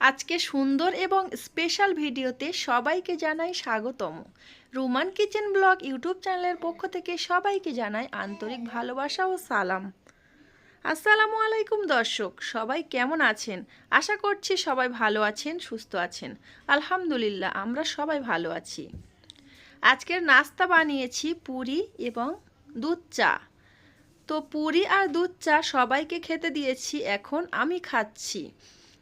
আজকে সুন্দর এবং স্পেশাল ভিডিওতে সবাইকে জানাই স্বাগতম। রুমান কিচেন ব্লগ ইউটিউব চ্যানেলের পক্ষ থেকে সবাইকে জানাই আন্তরিক ভালোবাসা ও সালাম। আসসালামু আলাইকুম দর্শক, সবাই কেমন আছেন? আশা করছি সবাই ভালো আছেন, সুস্থ আছেন। আলহামদুলিল্লাহ, আমরা সবাই ভালো আছি। আজকের নাস্তা বানিয়েছি পুরি এবং দুধ চা। তো পুরি আর দুধ চা সবাইকে খেতে দিয়েছি, এখন আমি খাচ্ছি।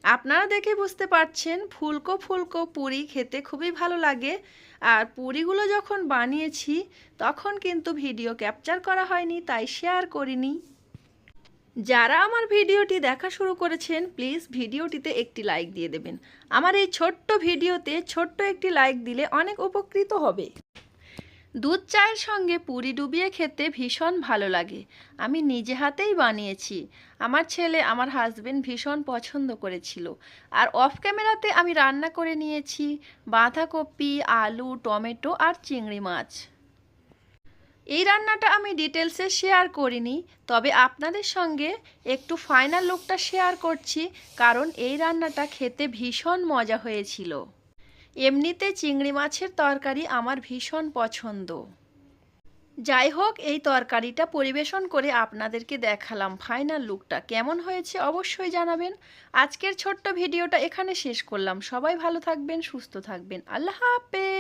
আপনারা দেখে বুঝতে পারছেন ফুলকো ফুলকো পুরি খেতে খুবই ভালো লাগে। আর পুরিগুলো যখন বানিয়েছি, তখন কিন্তু ভিডিও ক্যাপচার করা হয়নি, তাই শেয়ার করিনি। যারা আমার ভিডিওটি দেখা শুরু করেছেন, প্লিজ ভিডিওটিতে একটি লাইক দিয়ে দেবেন। আমার এই ছোট্ট ভিডিওতে ছোট্ট একটি লাইক দিলে অনেক উপকৃত হবে। দুধ চায়ের সঙ্গে পুরি ডুবিয়ে খেতে ভীষণ ভালো লাগে। আমি নিজে হাতেই বানিয়েছি। আমার ছেলে আমার হাজবেন্ড ভীষণ পছন্দ করেছিল। আর অফ ক্যামেরাতে আমি রান্না করে নিয়েছি বাঁধাকপি, আলু, টমেটো আর চিংড়ি মাছ। এই রান্নাটা আমি ডিটেলসে শেয়ার করিনি, তবে আপনাদের সঙ্গে একটু ফাইনাল লুকটা শেয়ার করছি, কারণ এই রান্নাটা খেতে ভীষণ মজা হয়েছিল। এমনিতে চিংড়ি মাছের তরকারি আমার ভীষণ পছন্দ। যাই হোক এই তরকারিটা পরিবেশন করে আপনাদেরকে দেখালাম ফাইনাল লুকটা কেমন হয়েছে অবশ্যই জানাবেন। আজকের ছোট্ট ভিডিওটা এখানে শেষ করলাম। সবাই ভালো থাকবেন, সুস্থ থাকবেন। আল্লাহ হাফেজ!